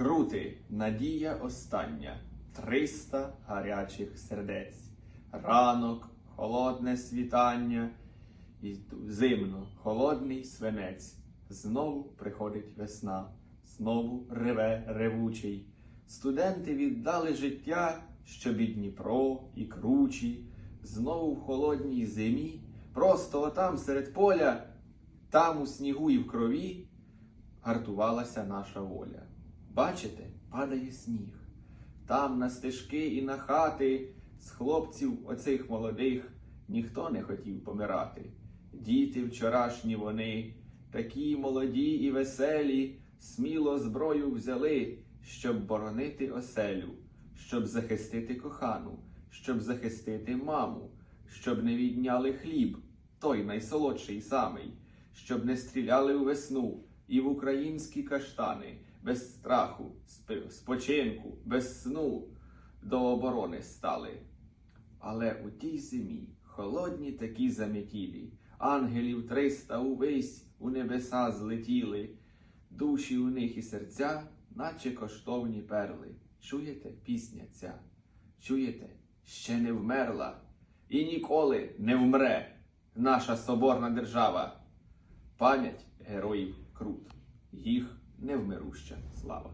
Крути, надія остання, триста гарячих сердець. Ранок, холодне світання, і зимно, холодний свинець. Знову приходить весна, знову реве ревучий. Студенти віддали життя, щоб і Дніпро, і кручі, знову в холодній зимі, просто отам серед поля, там у снігу і в крові гартувалася наша воля. Бачите, падає сніг. Там на стежки і на хати з хлопців оцих молодих ніхто не хотів помирати. Діти вчорашні вони, такі молоді і веселі, сміло зброю взяли, щоб боронити оселю, щоб захистити кохану, щоб захистити маму, щоб не відняли хліб, той найсолодший самий, щоб не стріляли у весну і в українські каштани, без страху, спочинку, без сну до оборони стали. Але у тій зимі, холодні такі заметілі, ангелів триста увесь у небеса злетіли, душі у них і серця, наче коштовні перли. Чуєте пісня ця? Чуєте, ще не вмерла і ніколи не вмре наша соборна держава. Пам'ять героїв Крут, їх невмируща слава.